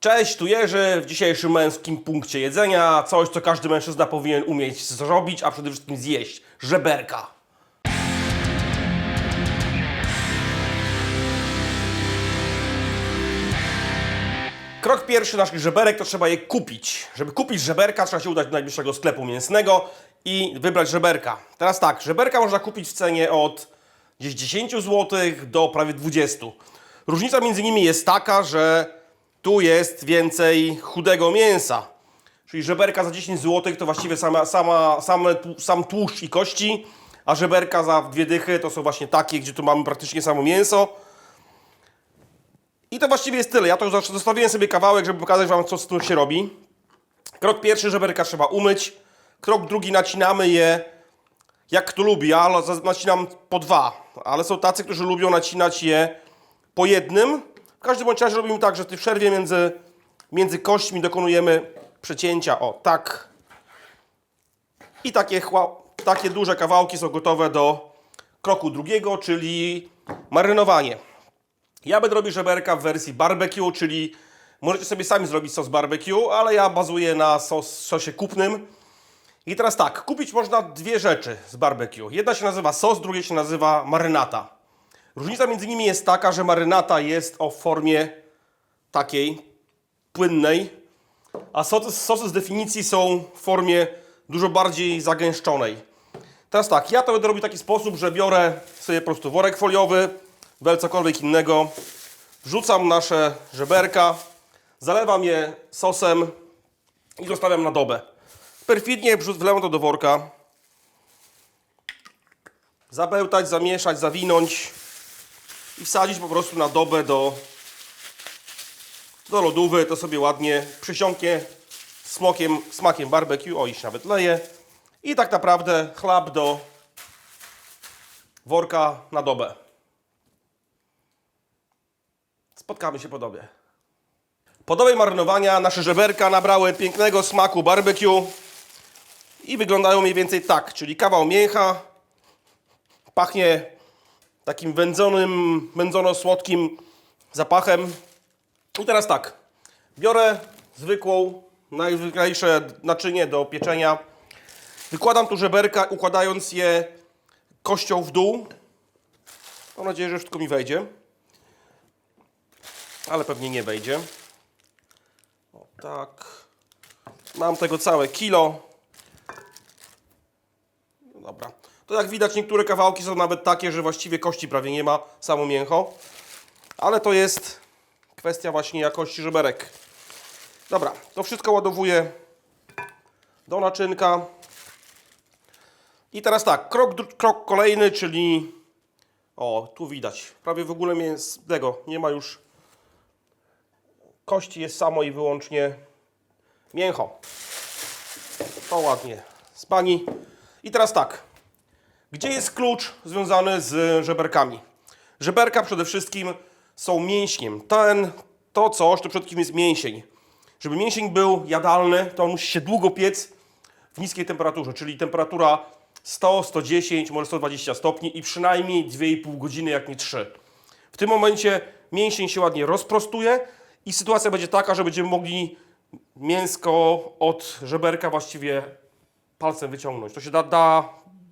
Cześć, tu Jerzy w dzisiejszym męskim punkcie jedzenia. Coś, co każdy mężczyzna powinien umieć zrobić, a przede wszystkim zjeść. Żeberka. Krok pierwszy naszych żeberek to trzeba je kupić. Żeby kupić żeberka, trzeba się udać do najbliższego sklepu mięsnego i wybrać żeberka. Teraz tak, żeberka można kupić w cenie od gdzieś 10 zł do prawie 20. Różnica między nimi jest taka, że tu jest więcej chudego mięsa. Czyli żeberka za 10 zł to właściwie sama, sama, same, sam tłuszcz i kości, a żeberka za dwie dychy to są właśnie takie, gdzie tu mamy praktycznie samo mięso. I to właściwie jest tyle. Ja to już zostawiłem sobie kawałek, żeby pokazać Wam, co z tym się robi. Krok pierwszy, żeberka trzeba umyć. Krok drugi, nacinamy je jak kto lubi. Ja nacinam po dwa, ale są tacy, którzy lubią nacinać je po jednym. Każdym bądź razie robimy tak, że w tej przerwie między, między kośćmi dokonujemy przecięcia. O, tak. I takie, takie duże kawałki są gotowe do kroku drugiego, czyli marynowanie. Ja będę robił żeberka w wersji barbecue, czyli możecie sobie sami zrobić sos barbecue, ale ja bazuję na sos, sosie kupnym. I teraz tak, kupić można dwie rzeczy z barbecue. Jedna się nazywa sos, druga się nazywa marynata. Różnica między nimi jest taka, że marynata jest o formie takiej płynnej, a sosy, sosy z definicji są w formie dużo bardziej zagęszczonej. Teraz tak, ja to będę robił w taki sposób, że biorę sobie po prostu worek foliowy, bel cokolwiek innego, wrzucam nasze żeberka, zalewam je sosem i zostawiam na dobę. Perfidnie wlewam to do worka, zabełtać, zamieszać, zawinąć i wsadzić po prostu na dobę do, do lodówy. To sobie ładnie przysiąknie smokiem, smakiem barbecue, o iż nawet leje. I tak naprawdę chleb do worka na dobę. Spotkamy się po dobie. Po dobie marynowania nasze żeberka nabrały pięknego smaku barbecue i wyglądają mniej więcej tak, czyli kawał mięcha, pachnie takim wędzonym, wędzono-słodkim zapachem. I teraz tak, biorę zwykłą, najzwyklejsze naczynie do pieczenia, wykładam tu żeberka, układając je kością w dół. Mam nadzieję, że wszystko mi wejdzie, ale pewnie nie wejdzie. O tak, mam tego całe kilo. No Dobra. To jak widać, niektóre kawałki są nawet takie, że właściwie kości prawie nie ma, samo mięcho. Ale to jest kwestia właśnie jakości żeberek. Dobra, to wszystko ładowuję do naczynka. I teraz tak, krok, krok kolejny, czyli o, tu widać, prawie w ogóle mięsnego nie ma już kości, jest samo i wyłącznie mięcho. To ładnie z pani. I teraz tak. Gdzie jest klucz związany z żeberkami? Żeberka przede wszystkim są mięśniem. Ten, to coś, to przede wszystkim jest mięsień. Żeby mięsień był jadalny, to on musi się długo piec w niskiej temperaturze, czyli temperatura 100, 110, może 120 stopni i przynajmniej 2,5 godziny, jak nie 3. W tym momencie mięsień się ładnie rozprostuje i sytuacja będzie taka, że będziemy mogli mięsko od żeberka właściwie palcem wyciągnąć. To się da, da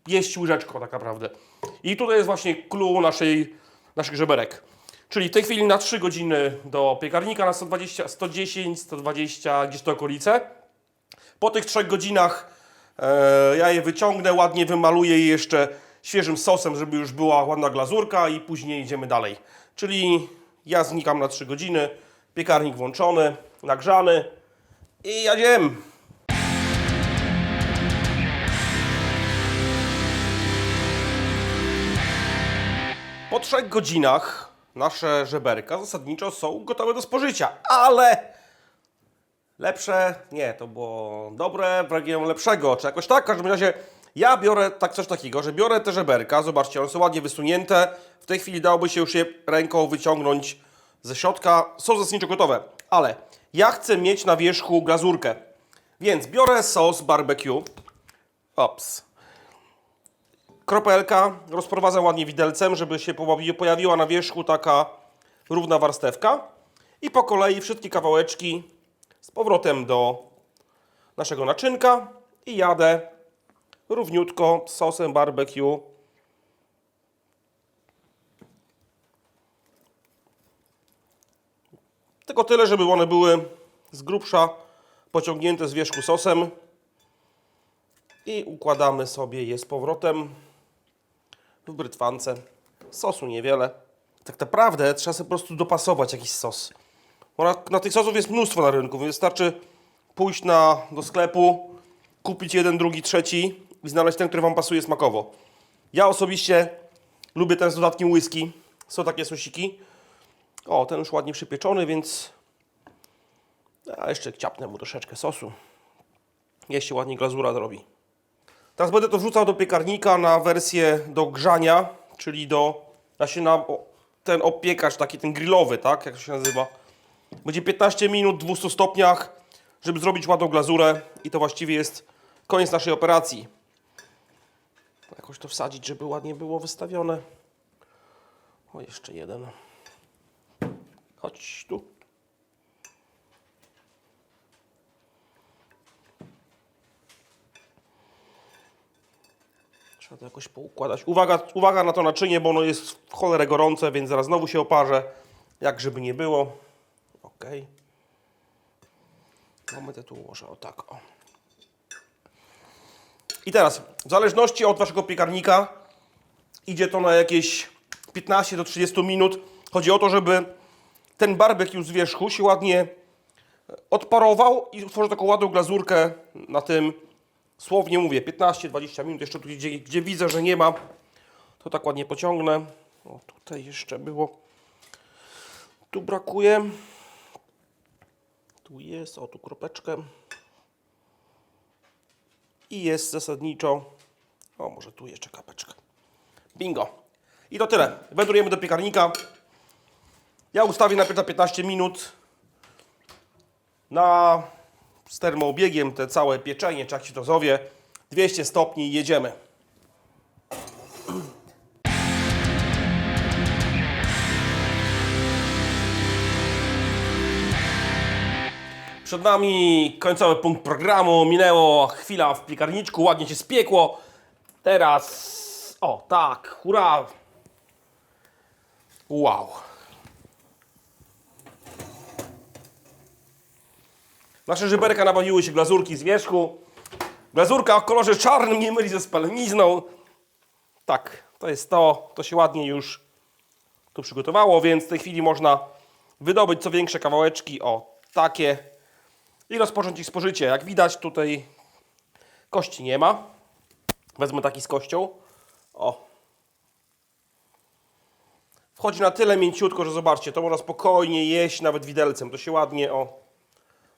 jeść łyżeczką tak naprawdę. I tutaj jest właśnie clue naszej, naszych żeberek. Czyli w tej chwili na 3 godziny do piekarnika na 120, 110, 120, gdzieś to okolice. Po tych 3 godzinach e, ja je wyciągnę, ładnie wymaluję je jeszcze świeżym sosem, żeby już była ładna glazurka i później idziemy dalej. Czyli ja znikam na 3 godziny, piekarnik włączony, nagrzany i jedziemy. Po trzech godzinach nasze żeberka zasadniczo są gotowe do spożycia, ale lepsze, nie, to było dobre, pragniemy lepszego, czy jakoś tak. W każdym razie ja biorę tak coś takiego, że biorę te żeberka, zobaczcie, one są ładnie wysunięte. W tej chwili dałoby się już je ręką wyciągnąć ze środka. Są zasadniczo gotowe, ale ja chcę mieć na wierzchu glazurkę. Więc biorę sos barbecue. Ops kropelka, rozprowadzam ładnie widelcem, żeby się pojawi- pojawiła na wierzchu taka równa warstewka. I po kolei wszystkie kawałeczki z powrotem do naszego naczynka i jadę równiutko z sosem barbecue. Tylko tyle, żeby one były z grubsza pociągnięte z wierzchu sosem. I układamy sobie je z powrotem w brytwance. Sosu niewiele. Tak naprawdę trzeba sobie po prostu dopasować jakiś sos. Bo na, na tych sosów jest mnóstwo na rynku, więc wystarczy pójść na, do sklepu, kupić jeden, drugi, trzeci i znaleźć ten, który Wam pasuje smakowo. Ja osobiście lubię ten z dodatkiem whisky. Są takie sosiki. O, ten już ładnie przypieczony, więc a jeszcze ciapnę mu troszeczkę sosu. Jeśli ładnie glazura zrobi. Teraz będę to wrzucał do piekarnika na wersję do grzania, czyli do, właśnie na ten opiekacz, taki ten grillowy, tak, jak to się nazywa. Będzie 15 minut w 200 stopniach, żeby zrobić ładną glazurę i to właściwie jest koniec naszej operacji. Jakoś to wsadzić, żeby ładnie było wystawione. O, jeszcze jeden. Chodź tu. Trzeba to jakoś poukładać. Uwaga, uwaga na to naczynie, bo ono jest w cholerę gorące, więc zaraz znowu się oparzę. Jak żeby nie było. Ok. Te tu ułożę, o tak, o. I teraz, w zależności od Waszego piekarnika, idzie to na jakieś 15 do 30 minut. Chodzi o to, żeby ten barbecue z wierzchu się ładnie odparował i utworzył taką ładną glazurkę na tym, słownie mówię, 15-20 minut. Jeszcze tu, gdzie, gdzie widzę, że nie ma, to tak ładnie pociągnę. O, tutaj jeszcze było. Tu brakuje. Tu jest, o tu kropeczkę. I jest zasadniczo. O, może tu jeszcze kapeczkę. Bingo. I to tyle. Wędrujemy do piekarnika. Ja ustawię najpierw na 15 minut na z termoobiegiem te całe pieczenie, czy jak się to zowie. 200 stopni i jedziemy. Przed nami końcowy punkt programu. Minęło chwila w piekarniczku, ładnie się spiekło. Teraz, o tak, hurra. Wow. Nasze żeberka nabawiły się glazurki z wierzchu. Glazurka o kolorze czarnym nie myli ze spalenizną. Tak, to jest to. To się ładnie już tu przygotowało, więc w tej chwili można wydobyć co większe kawałeczki, o takie, i rozpocząć ich spożycie. Jak widać tutaj kości nie ma. Wezmę taki z kością. O. Wchodzi na tyle mięciutko, że zobaczcie, to można spokojnie jeść nawet widelcem. To się ładnie, o,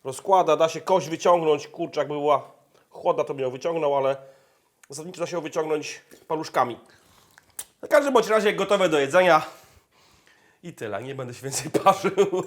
rozkłada, da się kość wyciągnąć, kurczę, jakby była chłodna, to bym ją wyciągnął, ale zasadniczo da się ją wyciągnąć paluszkami. W każdym bądź razie gotowe do jedzenia i tyle, nie będę się więcej parzył.